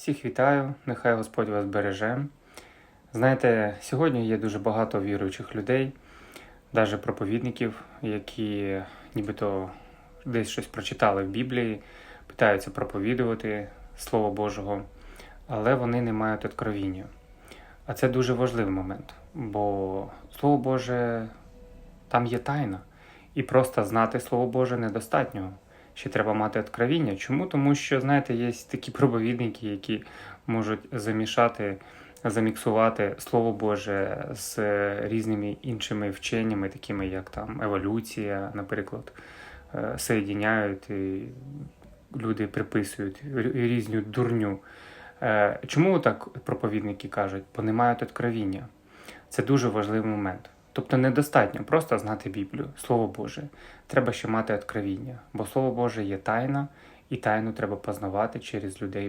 Всіх вітаю, нехай Господь вас береже. Знаєте, сьогодні є дуже багато віруючих людей, навіть проповідників, які нібито десь щось прочитали в Біблії, питаються проповідувати Слово Божого, але вони не мають откровіння. А це дуже важливий момент, бо Слово Боже там є тайна, і просто знати Слово Боже недостатньо. Ще треба мати откровіння. Чому? Тому що, знаєте, є такі проповідники, які можуть замішати, заміксувати Слово Боже з різними іншими вченнями, такими як там еволюція, наприклад, е, соєдіняють і люди приписують рі- різну дурню. Е, Чому так проповідники кажуть? Бо не мають откровіння. Це дуже важливий момент. Тобто недостатньо просто знати Біблію, Слово Боже. Треба ще мати откровіння, бо Слово Боже є тайна, і тайну треба познавати через людей.